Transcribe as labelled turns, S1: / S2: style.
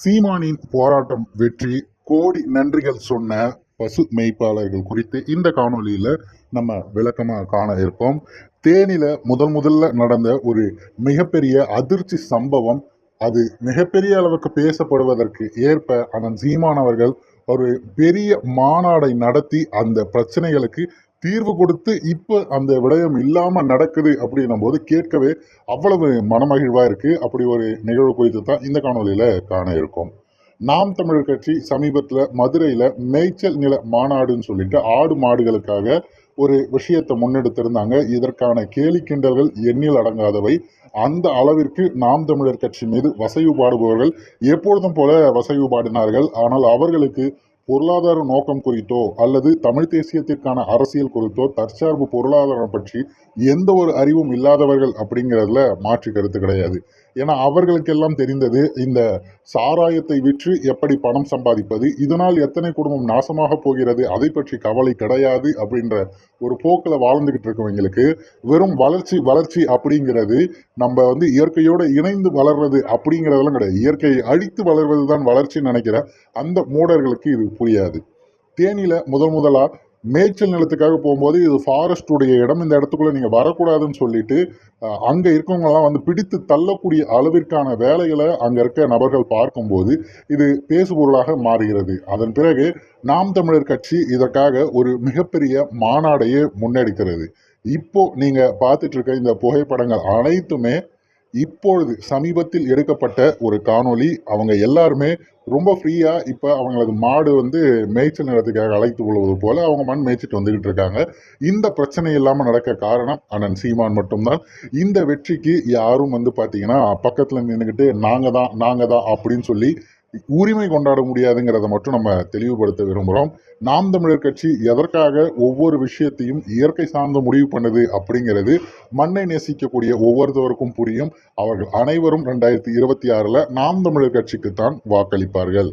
S1: சீமானின் போராட்டம் வெற்றி கோடி நன்றிகள் சொன்ன பசு மேய்ப்பாளர்கள் குறித்து இந்த காணொளியில நம்ம விளக்கமாக காண இருப்போம். தேனில முதல் முதல்ல நடந்த ஒரு மிகப்பெரிய அதிர்ச்சி சம்பவம் அது மிகப்பெரிய அளவுக்கு பேசப்படுவதற்கு ஏற்ப அண்ணன் சீமான் அவர்கள் ஒரு பெரிய மாநாடை நடத்தி அந்த பிரச்சனைகளுக்கு தீர்வு கொடுத்து இப்போ அந்த விடயம் இல்லாமல் நடக்குது அப்படின்னும் போது கேட்கவே அவ்வளவு மனமகிழ்வாக இருக்குது அப்படி ஒரு நிகழ்வு குறித்து தான் இந்த காணொலியில் காண இருக்கோம். நாம் தமிழர் கட்சி சமீபத்தில் மதுரையில் மேய்ச்சல் நில மாநாடுன்னு சொல்லிட்டு ஆடு மாடுகளுக்காக ஒரு விஷயத்தை முன்னெடுத்திருந்தாங்க. இதற்கான கேலி கிண்டல்கள் எண்ணில் அடங்காதவை. அந்த அளவிற்கு நாம் தமிழர் கட்சி மீது வசைவு பாடுபவர்கள் எப்பொழுதும் போல வசைவு பாடினார்கள் ஆனால் அவர்களுக்கு பொருளாதார நோக்கம் குறித்தோ அல்லது தமிழ் தேசியத்திற்கான அரசியல் குறித்தோ தற்சார்பு பொருளாதாரம் பற்றி எந்த ஒரு அறிவும் இல்லாதவர்கள் அப்படிங்கிறதுல மாற்று கருத்து கிடையாது. ஏன்னா அவர்களுக்கெல்லாம் தெரிந்தது. இந்த சாராயத்தை விற்று எப்படி பணம் சம்பாதிப்பது? இதனால் எத்தனை குடும்பம் நாசமாக போகிறது? அதை பற்றி கவலை கிடையாது அப்படின்ற ஒரு போக்கில் வாழ்ந்துக்கிட்டு இருக்கவங்களுக்கு வெறும் வளர்ச்சி வளர்ச்சி அப்படிங்கிறது நம்ம வந்து இயற்கையோடு இணைந்து வளர்றது அப்படிங்கிறதெல்லாம் கிடையாது. இயற்கையை அழித்து வளர்வது தான் வளர்ச்சின்னு நினைக்கிற அந்த மூடர்களுக்கு இது புரியாது. தேனியில் முதல் முதலாக மேய்ச்சல் நிலத்துக்காக போகும்போது இது ஃபாரஸ்டுடைய இடம். இந்த இடத்துக்குள்ள நீங்கள் வரக்கூடாதுன்னு சொல்லிட்டு அங்கே அங்க வந்து பிடித்து தள்ளக்கூடிய அளவிற்கான வேலைகளை அங்கே இருக்க நபர்கள் பார்க்கும்போது இது பேசுபொருளாக மாறுகிறது. அதன் பிறகு நாம் தமிழர் கட்சி இதற்காக ஒரு மிகப்பெரிய மாநாடையே முன்னெடுக்கிறது. இப்போ நீங்கள் பார்த்துட்டு இருக்க இந்த புகைப்படங்கள் அனைத்துமே இப்பொழுது சமீபத்தில் எடுக்கப்பட்ட ஒரு காணொளி. அவங்க எல்லாருமே ரொம்ப ஃப்ரீயாக இப்போ அவங்களது மாடு வந்து மேய்ச்சல் நிலத்துக்காக அழைத்து கொள்வது போல் அவங்க மண் மேய்ச்சிட்டு வந்துக்கிட்டு இருக்காங்க. இந்த பிரச்சனை இல்லாமல் நடக்க காரணம் அண்ணன் சீமான் மட்டும்தான். இந்த வெற்றிக்கு யாரும் வந்து பார்த்தீங்கன்னா பக்கத்தில் நின்றுக்கிட்டு நாங்கள் தான் நாங்கள் தான் அப்படின்னு சொல்லி உரிமை கொண்டாட முடியாதுங்கிறத மட்டும் நம்ம தெளிவுபடுத்த விரும்புகிறோம் நாம் தமிழர் கட்சி எதற்காக ஒவ்வொரு விஷயத்தையும் இயற்கை சார்ந்த முடிவு பண்ணுது அப்படிங்கிறது மண்ணை நேசிக்கக்கூடிய ஒவ்வொருத்தவருக்கும் புரியும். அவர்கள் அனைவரும் ரெண்டாயிரத்தி இருபத்தி ஆறில் நாம் தமிழர் கட்சிக்கு தான் வாக்களிப்பார்கள்.